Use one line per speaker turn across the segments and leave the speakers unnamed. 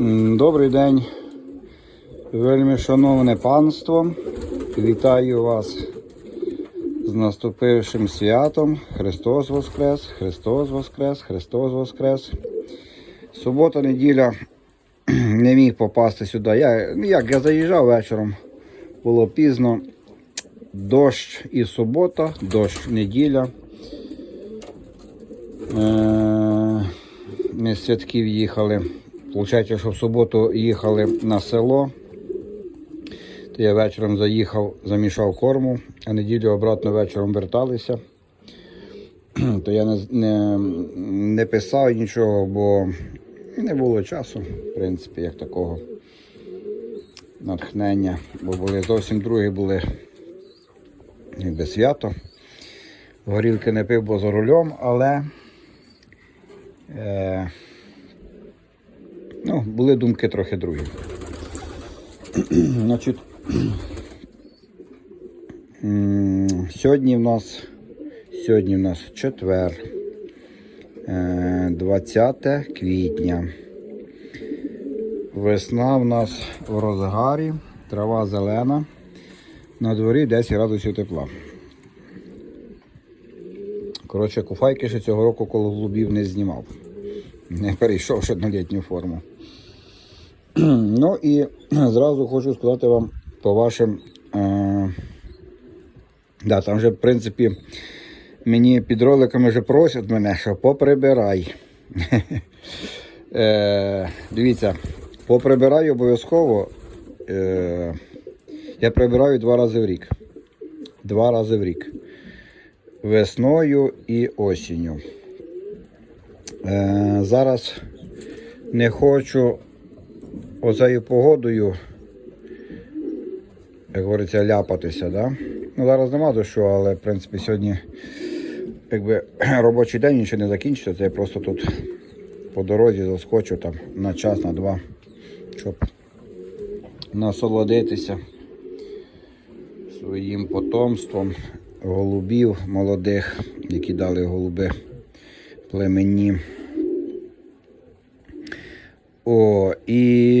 Добрий день, вельми шановне панство. Вітаю вас з наступившим святом. Христос Воскрес, Христос Воскрес, Христос Воскрес. Субота, неділя не міг попасти сюди. Я, ну як, я заїжджав вечором, було пізно. Дощ і субота, дощ неділя. Е, Ми з святків їхали. Получається, що в суботу їхали на село. То я вечором заїхав, замішав корму, а неділю обратно вечором верталися. То я не, не, не писав нічого, бо не було часу, в принципі, як такого натхнення. Бо були зовсім другі були якби свято. Горілки не пив, бо за рулем, але е, ну, були думки трохи другі. Значить, сьогодні в нас сьогодні в нас четвер, е, 20 квітня. Весна в нас в розгарі, трава зелена, на дворі 10 градусів тепла. Коротше, куфайки ще цього року коло голубів не знімав. Не перейшов ще на літню форму. Ну і зразу хочу сказати вам по вашим. Е, да, там вже, в принципі, мені під роликами вже просять мене, що поприбирай. е, дивіться, поприбираю обов'язково. Е, я прибираю два рази в рік. Два рази в рік. Весною і осінню. Е, зараз не хочу оцею погодою, як говориться, ляпатися. Да? Ну, зараз нема дощу, але в принципі сьогодні якби, робочий день нічого не закінчиться. Це я просто тут по дорозі заскочу там на час, на два, щоб насолодитися своїм потомством голубів молодих, які дали голуби племенні. О, і,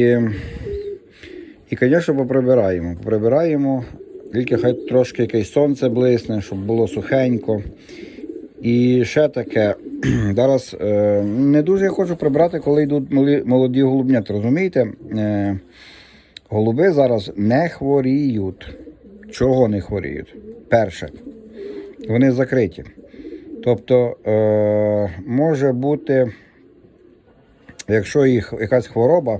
і, звісно, поприбираємо. Поприбираємо, тільки хай трошки якесь сонце блисне, щоб було сухенько. І ще таке. Зараз е, не дуже я хочу прибрати, коли йдуть молоді голубняти. Розумієте? Е, голуби зараз не хворіють. Чого не хворіють? Перше, вони закриті. Тобто е, може бути, якщо їх якась хвороба,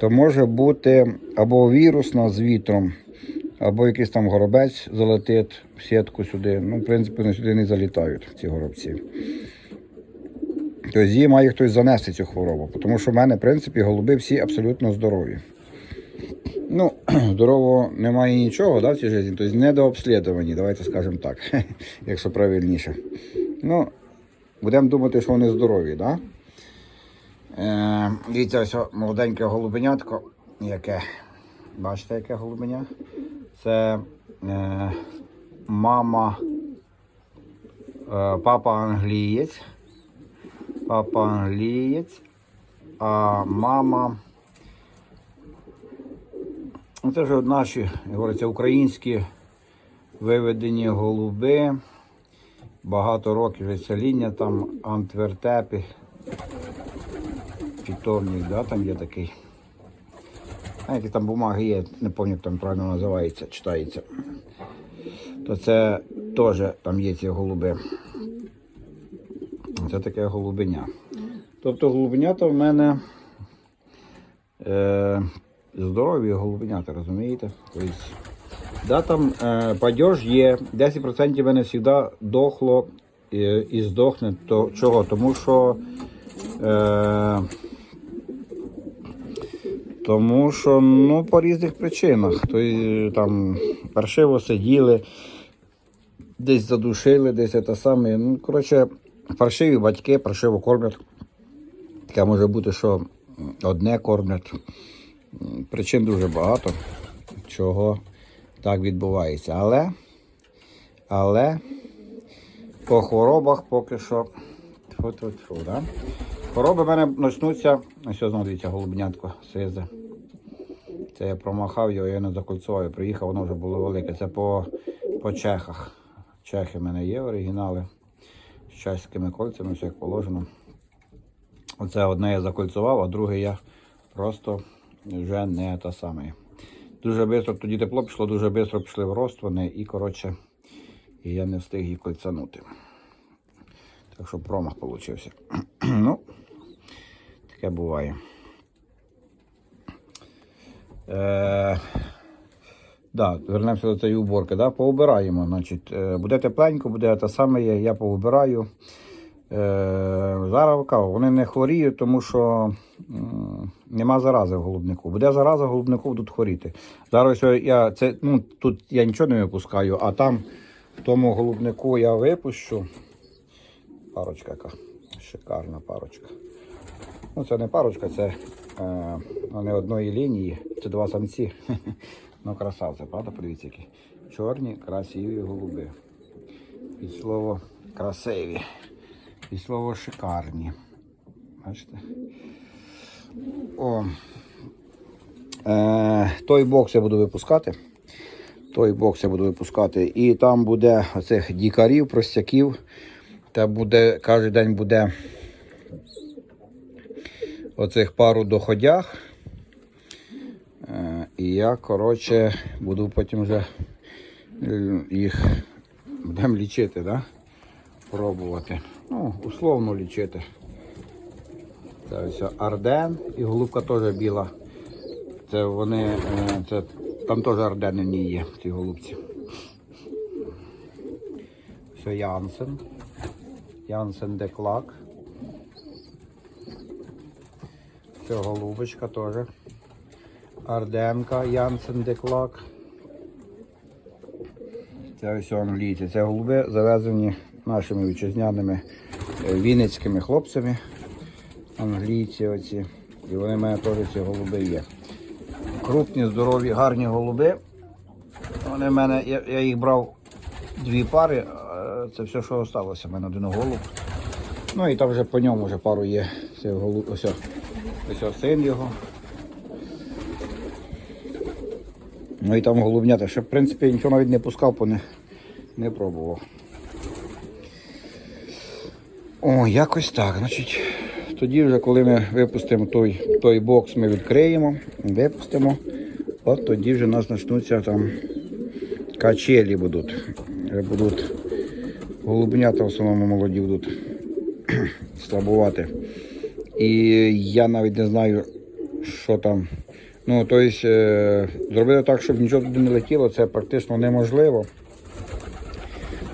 то може бути або вірусна з вітром, або якийсь там горобець залетить в сітку сюди. Ну, в принципі, вони сюди не залітають, ці горобці. Тобто її має хтось занести цю хворобу, тому що в мене, в принципі, голуби всі абсолютно здорові. Ну, здорового немає нічого да, в цій житті, тобто недообслідувані, давайте скажемо так, якщо правильніше. Ну, будемо думати, що вони здорові, да? Е, дивіться, ось молоденьке голубенятко, яке. Бачите, яке голубеня? Це е, мама, е, папа англієць. Папа англієць, а мама. Ну, Це вже наші, говориться, українські виведені голуби. Багато років вже там Антвертепі. Питомник, да, там є такий. Які там бумаги є, не пам'ятаю, там правильно називається, читається. То це теж там є ці голуби. Це таке голубеня. Тобто голубенята в мене е, здорові голубенята, розумієте? Тобто, да, там е, падеж є, 10% в мене завжди дохло і, і здохне. То, чого? Тому що е, тому що ну, по різних причинах. Тобто, там паршиво сиділи, десь задушили, десь це саме. Ну, коротше, паршиві батьки паршиво кормлять. Таке може бути, що одне кормлять. Причин дуже багато, чого так відбувається. Але, але по хворобах поки що. Тьфу-тьфу-тьфу, да? Хвороби в мене почнуться. Ось ось, знову дивіться, голубнятко сизе. Це я промахав його, я не закольцував. Приїхав, воно вже було велике. Це по, по чехах. Чехи в мене є оригінали. З чеськими кольцями, все як положено. Оце одне я закольцував, а друге я просто вже не те саме. Дуже швидко, тоді тепло пішло, дуже швидко пішли в рост вони і, коротше, я не встиг їх кольцанути. Так що промах получився. ну, таке буває. Е, да, вернемося до цієї уборки. Да? Поубираємо. Значить, е, буде тепленько, буде те саме, я, поубираю. Е, зараз кажу, вони не хворіють, тому що м, нема зарази в голубнику. Буде зараза, голубнику будуть хворіти. Зараз я це, ну, тут я нічого не випускаю, а там в тому голубнику я випущу. Парочка яка. Шикарна парочка. Ну, це не парочка, це е, вони одної лінії. Це два самці. ну, красавці, правда? Подивіться, які. Чорні, красиві голуби. І слово красиві. І слово шикарні. Бачите? О. Е, той бокс я буду випускати. Той бокс я буду випускати. І там буде оцих дікарів, простяків. Та буде, кожен день буде оцих пару доходях. Е, і я, коротше, буду потім вже е, їх будемо лічити, да? пробувати. Ну, условно лічити. Це ось Арден і голубка теж біла. Це вони, е, це, там теж Ардени в ній є в цій голубці. Все Янсен. Янсен Деклак. Це голубочка теж. Арденка Янсен Деклак. Це ось англійці. Це голуби завезені нашими вітчизняними е, вінницькими хлопцями. Англійці оці. І вони в мене теж ці голуби є. Крупні, здорові, гарні голуби. Вони в мене, я, я їх брав дві пари, це все, що залишилося. У мене один голуб. Ну і там вже по ньому вже пару є. Це голуб, ось, син його. Ну і там голубнята. Ще в принципі нічого навіть не пускав, бо не, не пробував. О, якось так. Значить, тоді вже коли ми випустимо той, той бокс, ми відкриємо, випустимо. От тоді вже у нас почнуться там качелі будуть. Будуть голубнята в основному молоді будуть слабувати. І я навіть не знаю, що там. Ну, тобто, е, зробити так, щоб нічого туди не летіло, це практично неможливо.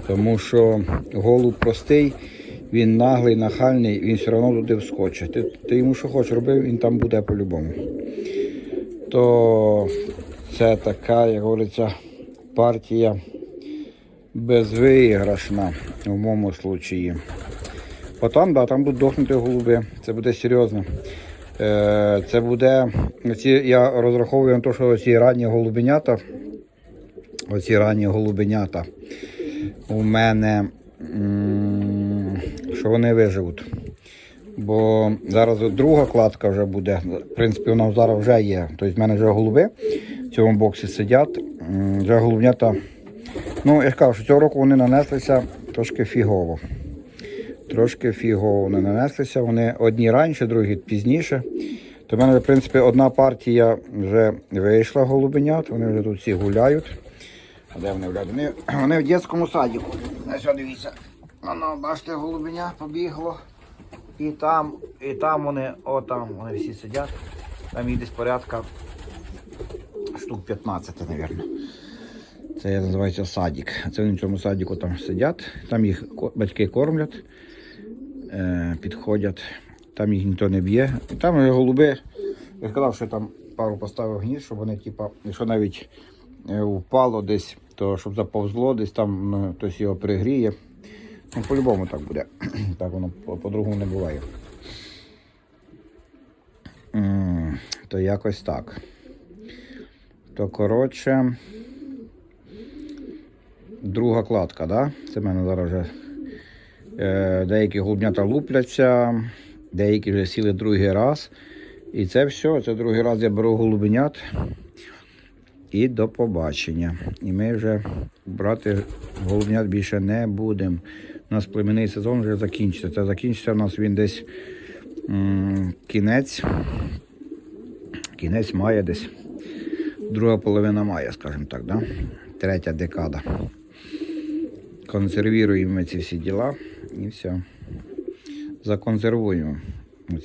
Тому що голуб простий, він наглий, нахальний, він все одно туди вскочить. Ти, ти йому що хочеш робив, він там буде по-любому. То це така, як говориться, партія безвиграшна в моєму случаї. Потім, да, там будуть дохнути голуби, це буде серйозно. Е, Це буде, я розраховую на те, що ці ранні голубенята, оці ранні голубенята у мене, що вони виживуть. Бо зараз друга кладка вже буде. В принципі, вона зараз вже є. Тобто в мене вже голуби в цьому боксі сидять. Вже голубнята. Ну, я кажу, що цього року вони нанеслися трошки фігово. Трошки фігово вони нанеслися. Вони одні раніше, другі пізніше. То в мене, в принципі, одна партія вже вийшла голубенят, вони вже тут всі гуляють. А де вони гуляють? Вони, вони в дитячому садіку. Ось дивіться. Воно, бачите, голубеня побігло. І там, і там вони, о, там вони всі сидять. Там їх десь порядка штук 15, мабуть. Це називається садик. Це вони в цьому садіку там сидять, там їх батьки кормлять, підходять, там їх ніхто не б'є. Там голуби, я сказав, що там пару поставив гнізд, щоб вони, типа, якщо навіть е, впало десь, то щоб заповзло десь там, ну, хтось його пригріє. Ну, по-любому так буде. так воно по- по-другому не буває. То якось так. То коротше. Друга кладка, да? Це в мене зараз вже е, деякі голубнята лупляться. Деякі вже сіли другий раз. І це все. Це другий раз я беру голубенят. І до побачення. І ми вже брати голубнят більше не будемо. У нас племінний сезон вже закінчиться. Це закінчиться у нас він десь кінець. Кінець мая десь. Друга половина мая, скажімо так, да? третя декада. Консервуємо ми ці всі діла і все. Законсервуємо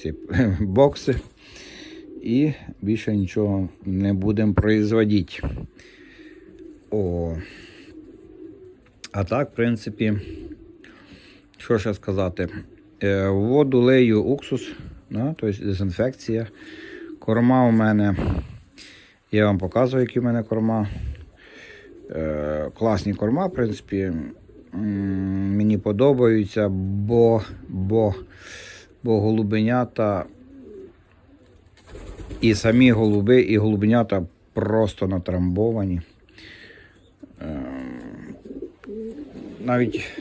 ці бокси і більше нічого не будемо производити. О. А так, в принципі, що ще сказати? Е, в воду лею уксус, да, тобто дезінфекція. Корма у мене, я вам показую, які в мене корма. Е, класні корма, в принципі, мені подобаються, бо, бо, бо голубенята і самі голуби, і голубенята просто натрамбовані. Ем, Навіть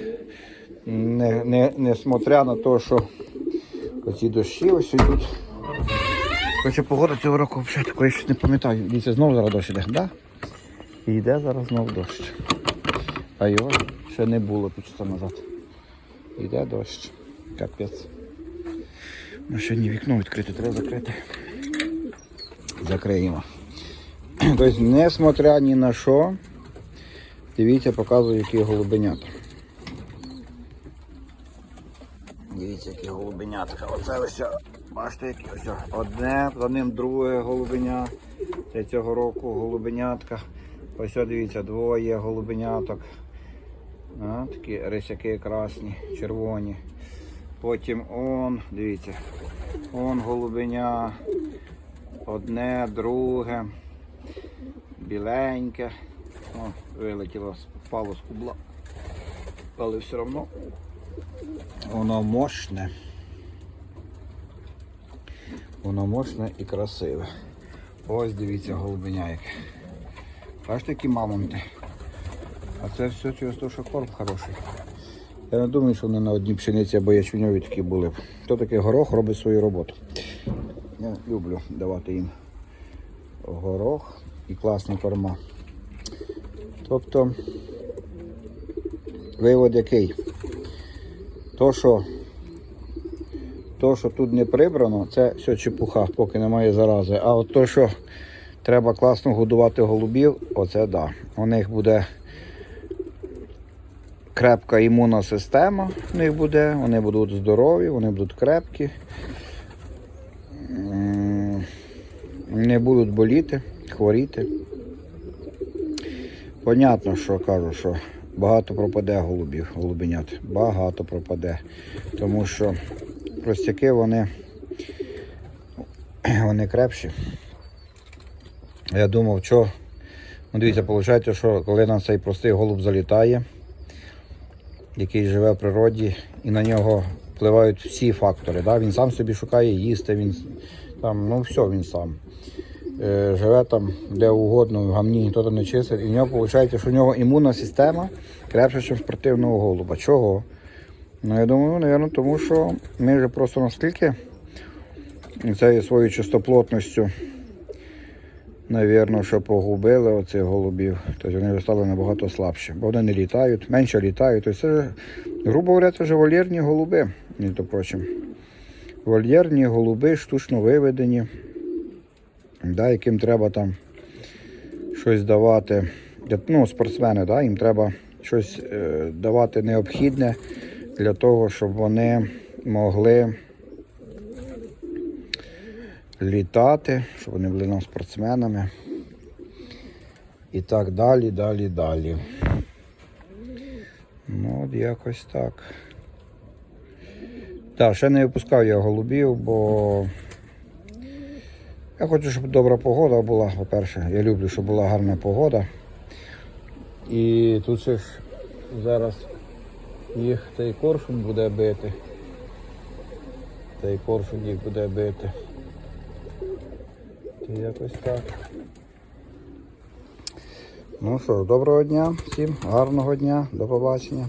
не, не, несмотря на те, що оці дощі ось йдуть. Хоча погода цього року взагалі такої щось не пам'ятаю. Дивіться, знову зараз дощ іде, да? І йде зараз знову дощ. А його ще не було півчаса назад. Йде дощ. Капець. Ну сьогодні вікно відкрите, треба закрити. Закриємо. Тобто, несмотря ні на що, дивіться, показую, які голубенята. Дивіться, які голубенятка. Оце ось, бачите, які ось. Одне, за ним друге голубеня. Це цього року голубенятка. Ось дивіться, двоє голубеняток. А, такі рисяки красні, червоні. Потім он, дивіться, он голубеня. Одне, друге, біленьке. О, вилетіло, впало з кубла. Але все одно воно мощне. Воно мощне і красиве. Ось дивіться голубеня яке. Бачите, які мамонти. А це все через те, що корм хороший. Я не думаю, що вони на одній пшениці або ячменьові такі були. б. Хто такий горох робить свою роботу. Я люблю давати їм горох і класні корма. Тобто вивод який? То, що, то, що тут не прибрано, це все чепуха, поки немає зарази. А от то, що треба класно годувати голубів, оце да. У них буде крепка імунна система, у них буде, вони будуть здорові, вони будуть крепкі. Не будуть боліти, хворіти. Понятно, що кажу, що багато пропаде голубів, голубенят. Багато пропаде. Тому що простяки вони, вони крепші. Я думав, що. Ну, дивіться, виходить, що коли на цей простий голуб залітає, який живе в природі, і на нього впливають всі фактори. Да? Він сам собі шукає їсти, він там, ну все, він сам. Е, живе там де угодно, в гамні ніхто там не чистить. І в нього виходить, що в нього імунна система крепша, ніж спортивного голуба. Чого? Ну, я думаю, напевно, тому що ми вже просто настільки цією своєю чистоплотністю, напевно, що погубили оцих голубів. Тобто вони стали набагато слабші, бо вони не літають, менше літають. Тобто це, грубо говоря, це вже вольєрні голуби, між прочим. Вольєрні голуби штучно виведені да, яким треба там щось давати. Ну, спортсмени, да, їм треба щось е, давати необхідне для того, щоб вони могли літати, щоб вони були нам спортсменами. І так далі, далі, далі. Ну, от якось так. Так, ще не випускав я голубів, бо я хочу, щоб добра погода була, по-перше. Я люблю, щоб була гарна погода. І тут ще ж зараз їх цей коршун буде бити. Цей коршун їх буде бити. Якось так. Ну що доброго дня всім, гарного дня, до побачення.